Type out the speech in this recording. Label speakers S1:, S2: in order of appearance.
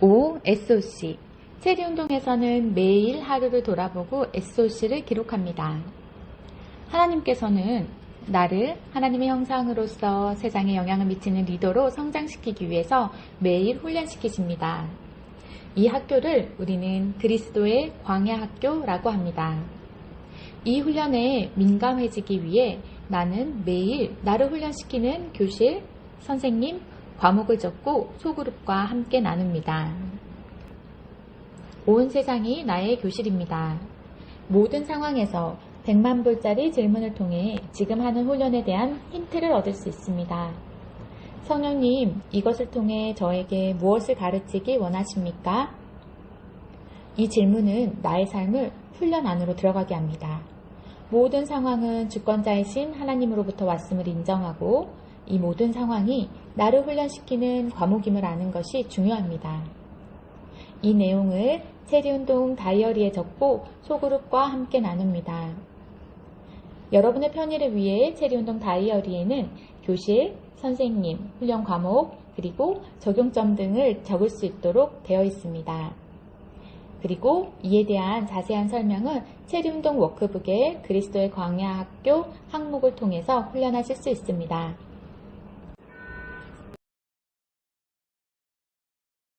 S1: 5. SOC 체리운동에서는 매일 하루를 돌아보고 SOC를 기록합니다. 하나님께서는 나를 하나님의 형상으로서 세상에 영향을 미치는 리더로 성장시키기 위해서 매일 훈련시키십니다. 이 학교를 우리는 그리스도의 광야 학교라고 합니다. 이 훈련에 민감해지기 위해 나는 매일 나를 훈련시키는 교실, 선생님, 과목을 적고 소그룹과 함께 나눕니다. 온 세상이 나의 교실입니다. 모든 상황에서 100만 불짜리 질문을 통해 지금 하는 훈련에 대한 힌트를 얻을 수 있습니다. 성령님, 이것을 통해 저에게 무엇을 가르치기 원하십니까? 이 질문은 나의 삶을 훈련 안으로 들어가게 합니다. 모든 상황은 주권자이신 하나님으로부터 왔음을 인정하고 이 모든 상황이 나를 훈련시키는 과목임을 아는 것이 중요합니다. 이 내용을 체리운동 다이어리에 적고 소그룹과 함께 나눕니다. 여러분의 편의를 위해 체리운동 다이어리에는 교실, 선생님, 훈련 과목, 그리고 적용점 등을 적을 수 있도록 되어 있습니다. 그리고 이에 대한 자세한 설명은 체리운동 워크북의 그리스도의 광야 학교 항목을 통해서 훈련하실 수 있습니다.